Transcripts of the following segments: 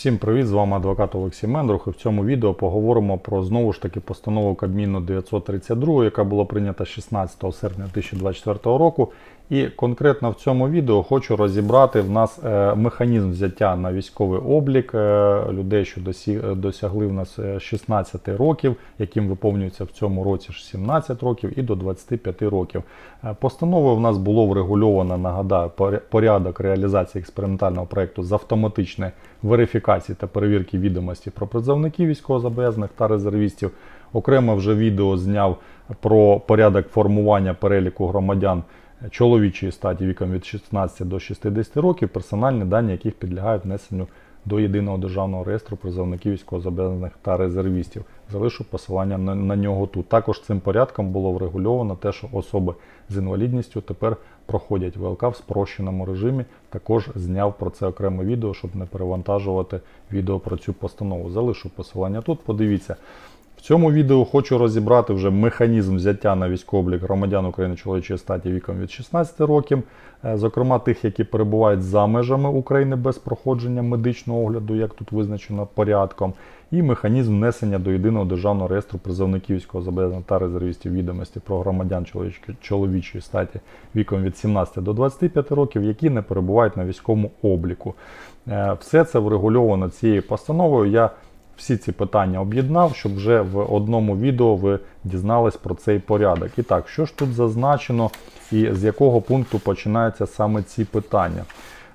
Всім привіт! З вами адвокат Олексій Мендрух. І в цьому відео поговоримо про знову ж таки постанову Кабміну 932, яка була прийнята 16 серпня 2024 року. І конкретно в цьому відео хочу розібрати в нас е, механізм взяття на військовий облік е, людей, що досягли в нас е, 16 років, яким виповнюється в цьому році 17 років, і до 25 років. Е, Постановою в нас було врегульовано, нагадаю, порядок реалізації експериментального проекту з автоматичної верифікації та перевірки відомості про призовників військовозобов'язаних та резервістів. Окремо вже відео зняв про порядок формування переліку громадян чоловічої статі віком від 16 до 60 років, персональні дані яких підлягають внесенню до єдиного державного реєстру призовників військовозобов'язаних та резервістів. Залишу посилання на, на нього тут. Також цим порядком було врегульовано те, що особи з інвалідністю тепер проходять ВЛК в спрощеному режимі. Також зняв про це окреме відео, щоб не перевантажувати відео про цю постанову. Залишу посилання тут. Подивіться. В цьому відео хочу розібрати вже механізм взяття на військовий громадян України чоловічої статі віком від 16 років, е, зокрема тих, які перебувають за межами України без проходження медичного огляду, як тут визначено порядком, і механізм внесення до єдиного державного реєстру призовників військовозобов'язаних та резервістів відомості про громадян чоловічої статі віком від 17 до 25 років, які не перебувають на військовому обліку. Е, Все це врегульовано цією постановою. Я всі ці питання об'єднав, щоб вже в одному відео ви дізнались про цей порядок. І так, що ж тут зазначено і з якого пункту починаються саме ці питання?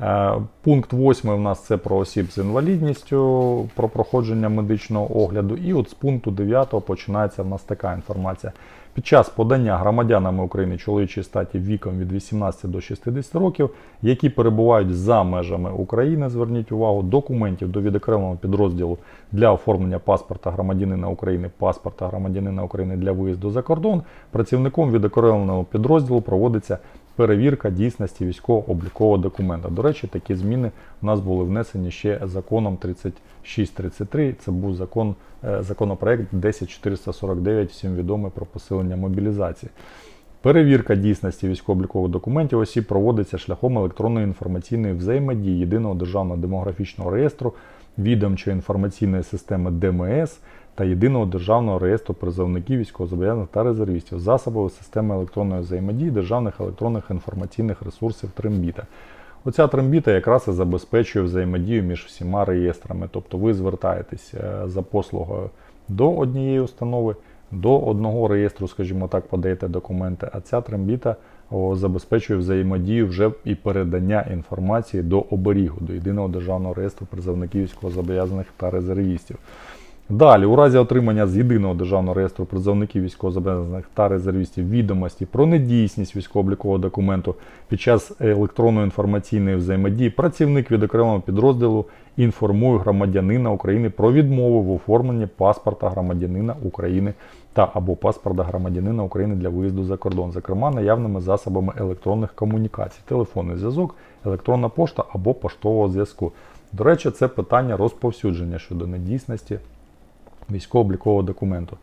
Е, Пункт 8 у нас це про осіб з інвалідністю, про проходження медичного огляду. І от з пункту 9 починається в нас така інформація. Під час подання громадянами України чоловічої статі віком від 18 до 60 років, які перебувають за межами України, зверніть увагу, документів до відокремленого підрозділу для оформлення паспорта громадянина України, паспорта громадянина України для виїзду за кордон, працівником відокремленого підрозділу проводиться перевірка дійсності військово-облікового документа. До речі, такі зміни у нас були внесені ще законом 3633. Це був закон, е, законопроект 10449, всім відомий про посилення мобілізації. Перевірка дійсності військово-облікових документів осіб проводиться шляхом електронної інформаційної взаємодії єдиного державного демографічного реєстру, відомчої інформаційної системи ДМС та єдиного державного реєстру призовників військовозобов'язаних та резервістів, засобів системи електронної взаємодії державних електронних інформаційних ресурсів Трембіта. Оця трембіта якраз і забезпечує взаємодію між всіма реєстрами. Тобто ви звертаєтесь е, за послугою до однієї установи, до одного реєстру, скажімо так, подаєте документи, а ця трембіта забезпечує взаємодію вже і передання інформації до оберігу, до єдиного державного реєстру призовників військовозобов'язаних та резервістів. Далі, у разі отримання з єдиного державного реєстру призовників військовозобов'язаних та резервістів відомості про недійсність військово-облікового документу під час електронної інформаційної взаємодії, працівник відокремленого підрозділу інформує громадянина України про відмову в оформленні паспорта громадянина України та або паспорта громадянина України для виїзду за кордон, зокрема наявними засобами електронних комунікацій, телефонний зв'язок, електронна пошта або поштового зв'язку. До речі, це питання розповсюдження щодо недійсності військово-облікового документу.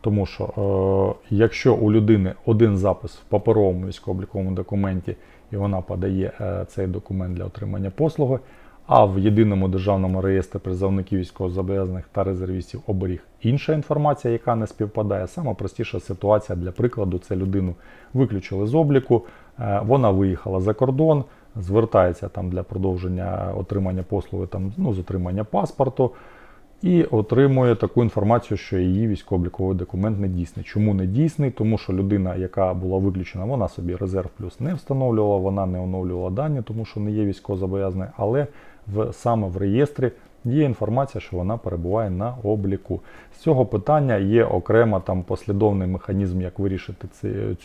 Тому що е, якщо у людини один запис в паперовому військово-обліковому документі, і вона подає е, цей документ для отримання послуги, а в єдиному державному реєстрі призовників військовозобов'язаних та резервістів оберіг інша інформація, яка не співпадає. Сама простіша ситуація для прикладу, це людину виключили з обліку, е, вона виїхала за кордон, звертається там для продовження отримання послуги там, ну, з отримання паспорту і отримує таку інформацію, що її військово-обліковий документ не дійсний. Чому не дійсний? Тому що людина, яка була виключена, вона собі резерв плюс не встановлювала, вона не оновлювала дані, тому що не є військовозобов'язаною, але в, саме в реєстрі є інформація, що вона перебуває на обліку. З цього питання є окремо там послідовний механізм, як вирішити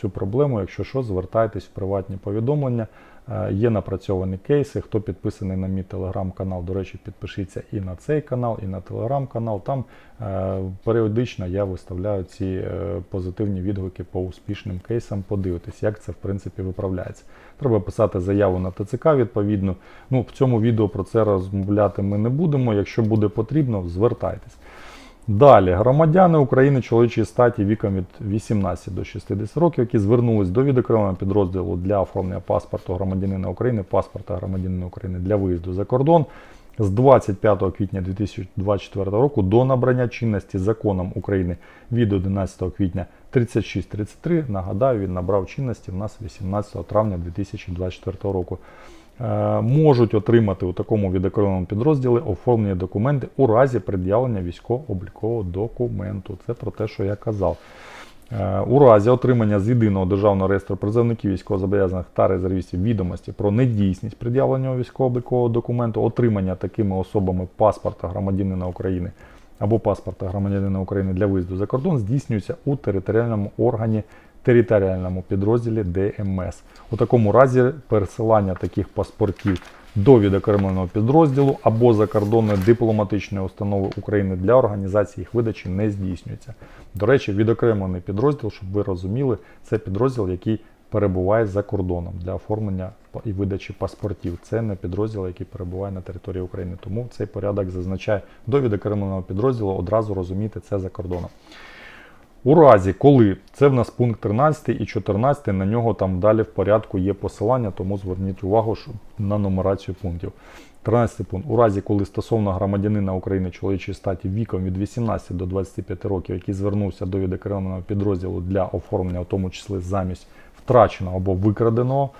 цю проблему. Якщо що, звертайтесь в приватні повідомлення. Е, Є напрацьовані кейси. Хто підписаний на мій телеграм-канал, до речі, підпишіться і на цей канал, і на телеграм-канал. Там е, періодично я виставляю ці е, позитивні відгуки по успішним кейсам. Подивитись, як це в принципі виправляється. Треба писати заяву на ТЦК відповідно. Ну, в цьому відео про це розмовляти ми не будемо. Якщо буде потрібно, звертайтесь. Далі, громадяни України чоловічої статі віком від 18 до 60 років, які звернулись до відокремленого підрозділу для оформлення паспорту громадянина України, паспорта громадянина України для виїзду за кордон. з 25 квітня 2024 року до набрання чинності законом України від 11 квітня 3633. Нагадаю, він набрав чинності в нас 18 травня 2024 року. Е, Можуть отримати у такому відокремленому підрозділі оформлені документи у разі пред'явлення військово-облікового документу. Це про те, що я казав. Е, У разі отримання з єдиного державного реєстру призовників військовозобов'язаних та резервістів відомості про недійсність пред'явлення військово-облікового документу, отримання такими особами паспорта громадянина України або паспорта громадянина України для виїзду за кордон здійснюється у територіальному органі територіальному підрозділі ДМС. У такому разі пересилання таких паспортів до відокремленого підрозділу або закордонної дипломатичної установи України для організації їх видачі не здійснюється. До речі, відокремлений підрозділ, щоб ви розуміли, це підрозділ, який перебуває за кордоном для оформлення і видачі паспортів. Це не підрозділ, який перебуває на території України. Тому цей порядок зазначає до відокремленого підрозділу одразу розуміти це за кордоном. У разі, коли це в нас пункт 13 і 14, на нього там далі в порядку є посилання, тому зверніть увагу що на нумерацію пунктів. 13 пункт. У разі, коли стосовно громадянина України чоловічої статі віком від 18 до 25 років, який звернувся до відокремленого підрозділу для оформлення, в тому числі замість втраченого або викраденого,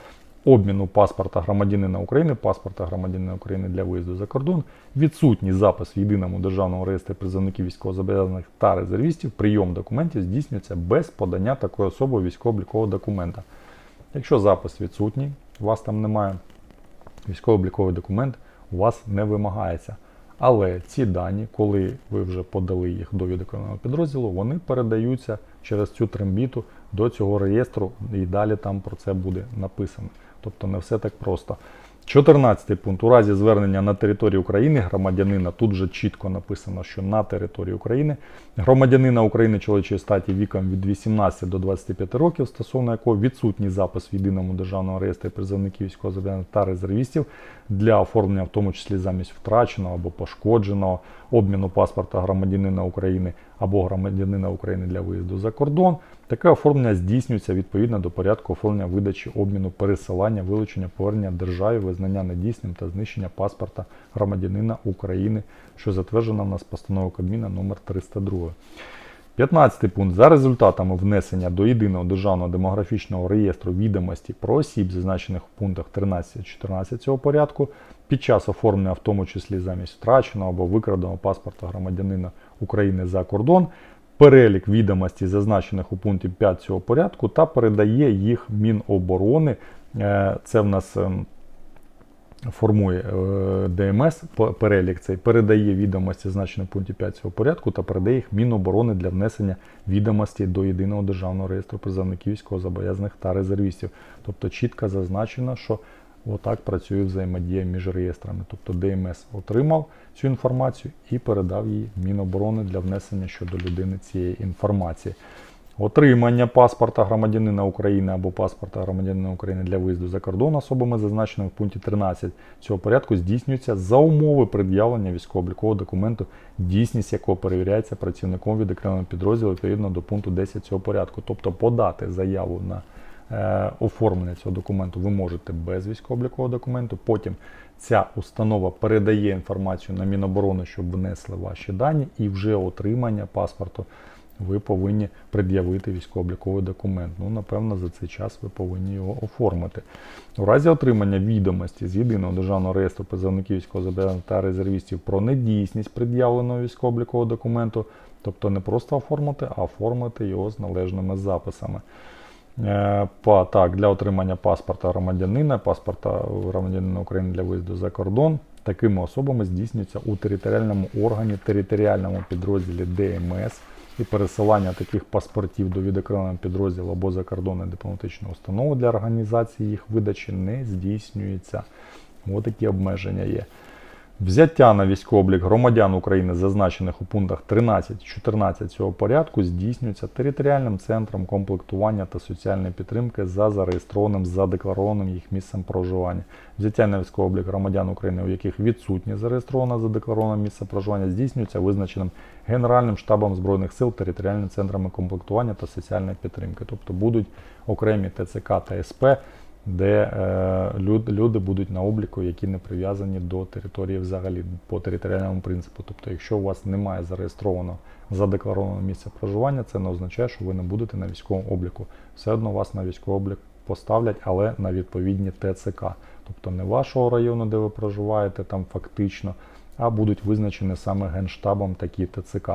обміну паспорта громадянина України, паспорта громадянина України для виїзду за кордон, відсутній запис в єдиному державному реєстрі призовників військовозобов'язаних та резервістів, прийом документів здійснюється без подання такої особи військово-облікового документа. Якщо запис відсутній, у вас там немає військово-обліковий документ, у вас не вимагається. Але ці дані, коли ви вже подали їх до відокремленого підрозділу, вони передаються через цю трембіту до цього реєстру, і далі там про це буде написано. Тобто не все так просто. 14 пункт. У разі звернення на територію України громадянина, тут вже чітко написано, що на території України громадянина України чоловічої статі віком від 18 до 25 років, стосовно якого відсутній запис в єдиному державному реєстрі призовників військовозобов'язаних та резервістів для оформлення, в тому числі замість втраченого або пошкодженого обміну паспорта громадянина України або громадянина України для виїзду за кордон. Таке оформлення здійснюється відповідно до порядку оформлення видачі обміну, пересилання, вилучення, повернення державі, визнання недійсним та знищення паспорта громадянина України, що затверджена в нас постановою Кабміна номер 302. 15 пункт. За результатами внесення до єдиного державного демографічного реєстру відомості про осіб, зазначених у пунктах 13-14 цього порядку, під час оформлення, в тому числі замість втраченого або викраденого паспорта громадянина України за кордон, перелік відомостей, зазначених у пункті 5 цього порядку, та передає їх Міноборони. Е, Це в нас ем, формує е, ДМС перелік цей, передає відомості, зазначені в пункті 5 цього порядку, та передає їх Міноборони для внесення відомостей до єдиного державного реєстру призовників військовозобов'язаних та резервістів. Тобто чітко зазначено, що отак працює взаємодія між реєстрами. Тобто ДМС отримав цю інформацію і передав її Міноборони для внесення щодо людини цієї інформації. Отримання паспорта громадянина України або паспорта громадянина України для виїзду за кордон особами, зазначеними в пункті 13 цього порядку, здійснюється за умови пред'явлення військово-облікового документу, дійсність якого перевіряється працівником відокремленого підрозділу відповідно до пункту 10 цього порядку. Тобто подати заяву на е, оформлення цього документу ви можете без військово-облікового документу. Потім ця установа передає інформацію на Міноборони, щоб внесли ваші дані, і вже отримання паспорту ви повинні пред'явити військово-обліковий документ. Ну, напевно, за цей час ви повинні його оформити. У разі отримання відомості з єдиного державного реєстру призовників військовозобов'язаних та резервістів про недійсність пред'явленого військово-облікового документу, тобто не просто оформити, а оформити його з належними записами. Е, Па, так, для отримання паспорта громадянина, паспорта громадянина України для виїзду за кордон, такими особами здійснюється у територіальному органі, територіальному підрозділі ДМС і пересилання таких паспортів до відокремленого підрозділу або закордонної дипломатичної установи для організації їх видачі не здійснюється. Ось такі обмеження є. Взяття на військовий облік громадян України, зазначених у пунктах 13-14 цього порядку, здійснюється територіальним центром комплектування та соціальної підтримки за зареєстрованим, задекларованим їх місцем проживання. Взяття на військовий облік громадян України, у яких відсутнє зареєстроване задеклароване місце проживання, здійснюється визначеним Генеральним штабом Збройних сил, територіальними центрами комплектування та соціальної підтримки. Тобто будуть окремі ТЦК та СП де е, люд, люди будуть на обліку, які не прив'язані до території взагалі по територіальному принципу. Тобто, якщо у вас немає зареєстровано задекларованого місця проживання, це не означає, що ви не будете на військовому обліку. Все одно вас на військовий облік поставлять, але на відповідні ТЦК. Тобто не вашого району, де ви проживаєте, там фактично, а будуть визначені саме Генштабом такі ТЦК.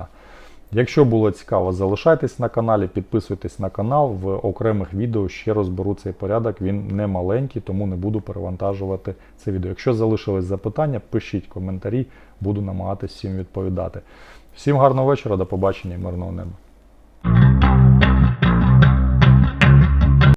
Якщо було цікаво, залишайтесь на каналі, підписуйтесь на канал. В окремих відео ще розберу цей порядок. Він не маленький, тому не буду перевантажувати це відео. Якщо залишились запитання, пишіть коментарі, буду намагатися всім відповідати. Всім гарного вечора, до побачення і мирного неба.